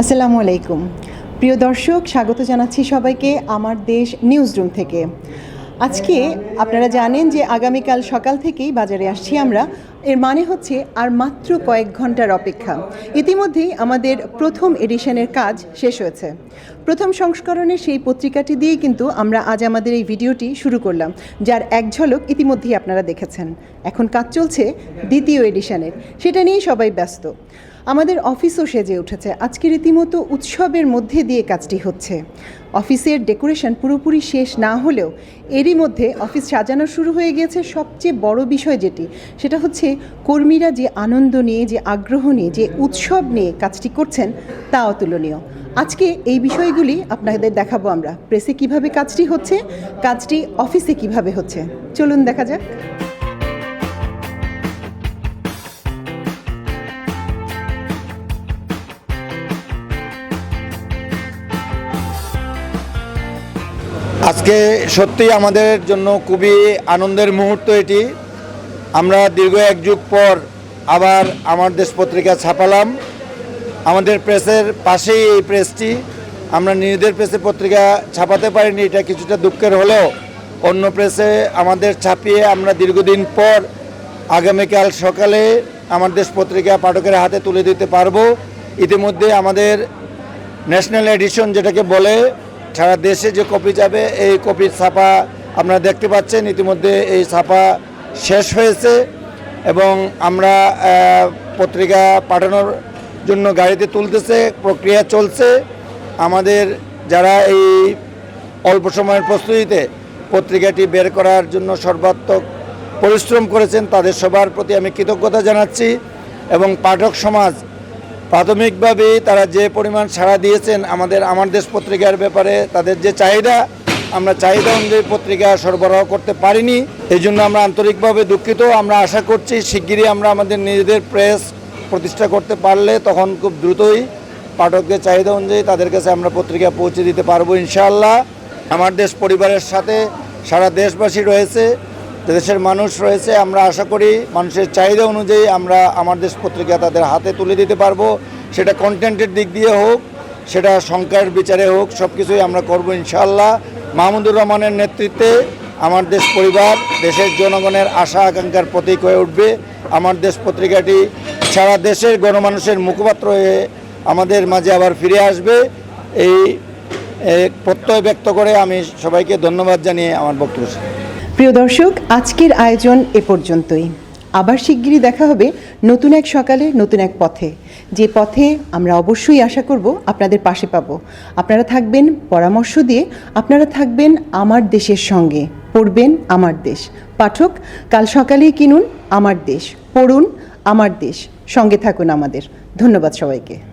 আসসালামু আলাইকুম। প্রিয় দর্শক, স্বাগত জানাচ্ছি সবাইকে আমার দেশ নিউজ রুম থেকে। আজকে আপনারা জানেন যে আগামীকাল সকাল থেকেই বাজারে আসছি আমরা। এর মানে হচ্ছে আর মাত্র কয়েক ঘণ্টার অপেক্ষা। ইতিমধ্যেই আমাদের প্রথম এডিশনের কাজ শেষ হয়েছে। প্রথম সংস্করণের সেই পত্রিকাটি দিয়েই কিন্তু আমরা আজ আমাদের এই ভিডিওটি শুরু করলাম, যার এক ঝলক ইতিমধ্যেই আপনারা দেখেছেন। এখন কাজ চলছে দ্বিতীয় এডিশনের। সেটা নিয়েই সবাই ব্যস্ত। আমাদের অফিসও সেজে উঠেছে। আজকে রীতিমতো উৎসবের মধ্যে দিয়ে কাজটি হচ্ছে। অফিসের ডেকোরেশন পুরোপুরি শেষ না হলেও এরই মধ্যে অফিস সাজানো শুরু হয়ে গিয়েছে। সবচেয়ে বড় বিষয় যেটি, সেটা হচ্ছে কর্মীরা যে আনন্দ নিয়ে, যে আগ্রহ নিয়ে, যে উৎসব নিয়ে কাজটি করছেন, তা অতুলনীয়। আজকে এই বিষয়গুলি আপনাদের দেখাবো আমরা। প্রেসে কীভাবে কাজটি হচ্ছে, কাজটি অফিসে কীভাবে হচ্ছে। চলুন দেখা যাক। আজকে সত্যি আমাদের জন্য খুবই আনন্দের মুহূর্ত এটি। আমরা দীর্ঘ এক যুগ পর আবার আমার দেশ পত্রিকা ছাপালাম। আমাদের প্রেসের পাশেই এই প্রেসটি। আমরা নিজেদের প্রেসে পত্রিকা ছাপাতে পারিনি, এটা কিছুটা দুঃখের হলেও অন্য প্রেসে আমাদের ছাপিয়ে আমরা দীর্ঘদিন পর আগামীকাল সকালে আমার দেশ পত্রিকা পাঠকের হাতে তুলে দিতে পারব। ইতিমধ্যে আমাদের ন্যাশনাল এডিশন যেটাকে বলে সারা দেশে যে কপি যাবে, এই কপির ছাপা আপনারা দেখতে পাচ্ছেন, ইতিমধ্যে এই ছাপা শেষ হয়েছে এবং আমরা পত্রিকা পাঠানোর জন্য গাড়িতে তুলতেছে, প্রক্রিয়া চলছে। আমাদের যারা এই অল্প সময়ের প্রস্তুতিতে পত্রিকাটি বের করার জন্য সর্বাত্মক পরিশ্রম করেছেন, তাদের সবার প্রতি আমি কৃতজ্ঞতা জানাচ্ছি এবং পাঠক সমাজ প্রাথমিকভাবেই তারা যে পরিমাণ সাড়া দিয়েছেন আমাদের, আমার দেশ পত্রিকার ব্যাপারে তাদের যে চাহিদা, আমরা চাহিদা অনুযায়ী পত্রিকা সরবরাহ করতে পারিনি। এই জন্য আমরা আন্তরিকভাবে দুঃখিত। আমরা আশা করছি শিগগিরই আমরা আমাদের নিজেদের প্রেস প্রতিষ্ঠা করতে পারলে তখন খুব দ্রুতই পাঠকদের চাহিদা অনুযায়ী তাদের কাছে আমরা পত্রিকা পৌঁছে দিতে পারব ইনশাআল্লাহ। আমার দেশ পরিবারের সাথে সারা দেশবাসী রয়েছে। দেশের মানুষ রয়েছে, আমরা আশা করি মানুষের চাহিদা অনুযায়ী আমরা আমার দেশ পত্রিকা তাদের হাতে তুলে দিতে পারব। সেটা কন্টেন্টের দিক দিয়ে হোক, সেটা সংখ্যার বিচারে হোক সব কিছুই আমরা করব ইনশাল্লাহ মাহমুদুর রহমানের নেতৃত্বে আমার দেশ পরিবার, দেশের জনগণের আশা, আকাঙ্ক্ষার প্রতীক হয়ে উঠবে। আমার দেশ পত্রিকাটি সারা দেশের গণমানুষের মুখপাত্র হয়ে আমাদের মাঝে আবার ফিরে আসবে। এই প্রত্যয় ব্যক্ত করে আমি সবাইকে ধন্যবাদ জানিয়ে আমার বক্তব্য। প্রিয় দর্শক, আজকের আয়োজন এ পর্যন্তই। আবার শিগগিরই দেখা হবে নতুন এক সকালে, নতুন এক পথে। যে পথে আমরা অবশ্যই আশা করব আপনাদের পাশে পাব। আপনারা থাকবেন পরামর্শ দিয়ে, আপনারা থাকবেন আমার দেশের সঙ্গে। পড়বেন আমার দেশ। পাঠক, কাল সকালেই কিনুন আমার দেশ। পড়ুন আমার দেশ। সঙ্গে থাকুন আমাদের। ধন্যবাদ সবাইকে।